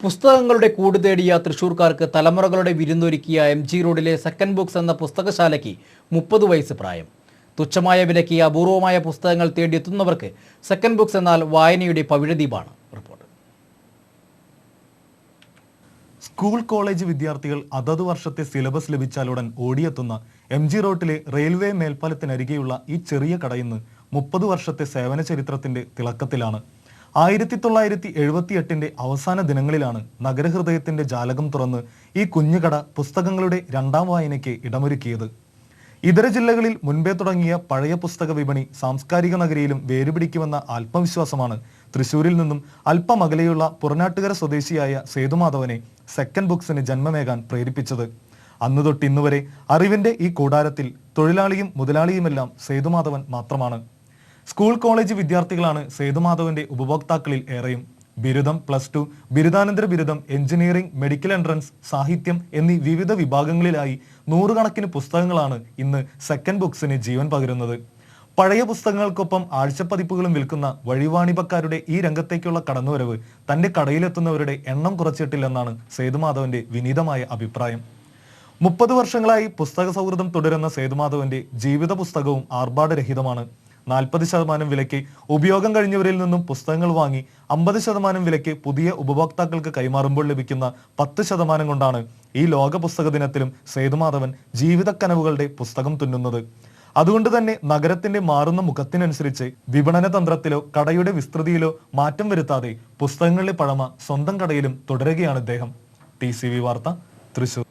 പുസ്തകങ്ങളുടെ കൂട് തേടിയ തൃശൂർക്കാർക്ക് തലമുറകളുടെ വിരുന്നൊരുക്കിയ എം ജി റോഡിലെ സെക്കൻഡ് ബുക്സ് എന്ന പുസ്തകശാലയ്ക്ക് മുപ്പത് വയസ്സ് പ്രായം. തുച്ഛമായ വിലയ്ക്ക് അപൂർവമായ പുസ്തകങ്ങൾ തേടിയെത്തുന്നവർക്ക് സെക്കൻഡ് ബുക്സ് എന്നാൽ വായനയുടെ പവിഴദ്വീപാണ് റിപ്പോർട്ട്. സ്കൂൾ കോളേജ് വിദ്യാർത്ഥികൾ അതത് വർഷത്തെ സിലബസ് ലഭിച്ചാലുടൻ ഓടിയെത്തുന്ന എം ജി റോട്ടിലെ റെയിൽവേ മേൽപ്പാലത്തിനരികെയുള്ള ഈ ചെറിയ കടയിൽ നിന്ന് മുപ്പത് വർഷത്തെ സേവന ചരിത്രത്തിന്റെ തിളക്കത്തിലാണ് ആയിരത്തി തൊള്ളായിരത്തി എഴുപത്തി എട്ടിന്റെ അവസാന ദിനങ്ങളിലാണ് നഗരഹൃദയത്തിന്റെ ജാലകം തുറന്ന് ഈ കുഞ്ഞുകട പുസ്തകങ്ങളുടെ രണ്ടാം വായനയ്ക്ക് ഇടമൊരുക്കിയത്. ഇതര ജില്ലകളിൽ മുൻപേ തുടങ്ങിയ പഴയ പുസ്തക വിപണി സാംസ്കാരിക നഗരിയിലും വേരുപിടിക്കുമെന്ന ആത്മവിശ്വാസമാണ് തൃശൂരിൽ നിന്നും അല്പമകലെയുള്ള പുറനാട്ടുകര സ്വദേശിയായ സേതുമാധവനെ സെക്കൻഡ് ബുക്സിന് ജന്മമേകാൻ പ്രേരിപ്പിച്ചത്. അന്നു തൊട്ടിന്നുവരെ അറിവിന്റെ ഈ കൂടാരത്തിൽ തൊഴിലാളിയും മുതലാളിയുമെല്ലാം സേതുമാധവൻ മാത്രമാണ്. സ്കൂൾ കോളേജ് വിദ്യാർത്ഥികളാണ് സേതുമാധവന്റെ ഉപഭോക്താക്കളിൽ ഏറെയും. ബിരുദം പ്ലസ് ടു ബിരുദാനന്തര ബിരുദം എഞ്ചിനീയറിംഗ് മെഡിക്കൽ എൻട്രൻസ് സാഹിത്യം എന്നീ വിവിധ വിഭാഗങ്ങളിലായി നൂറുകണക്കിന് പുസ്തകങ്ങളാണ് ഇന്ന് സെക്കൻഡ് ബുക്സിന് ജീവൻ പകരുന്നത്. പഴയ പുസ്തകങ്ങൾക്കൊപ്പം ആഴ്ചപ്പതിപ്പുകളും വിൽക്കുന്ന വഴിവാണിപക്കാരുടെ ഈ രംഗത്തേക്കുള്ള കടന്നുവരവ് തന്റെ കടയിലെത്തുന്നവരുടെ എണ്ണം കുറച്ചിട്ടില്ലെന്നാണ് സേതുമാധവന്റെ വിനീതമായ അഭിപ്രായം. മുപ്പത് വർഷങ്ങളായി പുസ്തക സൗഹൃദം തുടരുന്ന സേതുമാധവന്റെ ജീവിത പുസ്തകവും ആർഭാടരഹിതമാണ്. നാൽപ്പത് ശതമാനം വിലയ്ക്ക് ഉപയോഗം കഴിഞ്ഞവരിൽ നിന്നും പുസ്തകങ്ങൾ വാങ്ങി അമ്പത് ശതമാനം വിലയ്ക്ക് പുതിയ ഉപഭോക്താക്കൾക്ക് കൈമാറുമ്പോൾ ലഭിക്കുന്ന പത്ത് ശതമാനം കൊണ്ടാണ് ഈ ലോക പുസ്തക ദിനത്തിലും സേതുമാധവൻ ജീവിതക്കനവുകളുടെ പുസ്തകം തുന്നുന്നത്. അതുകൊണ്ട് തന്നെ നഗരത്തിന്റെ മാറുന്ന മുഖത്തിനനുസരിച്ച് വിപണന തന്ത്രത്തിലോ കടയുടെ വിസ്തൃതിയിലോ മാറ്റം വരുത്താതെ പുസ്തകങ്ങളിലെ പഴമ സ്വന്തം കടയിലും തുടരുകയാണ് ഇദ്ദേഹം. ടി വാർത്ത തൃശൂർ.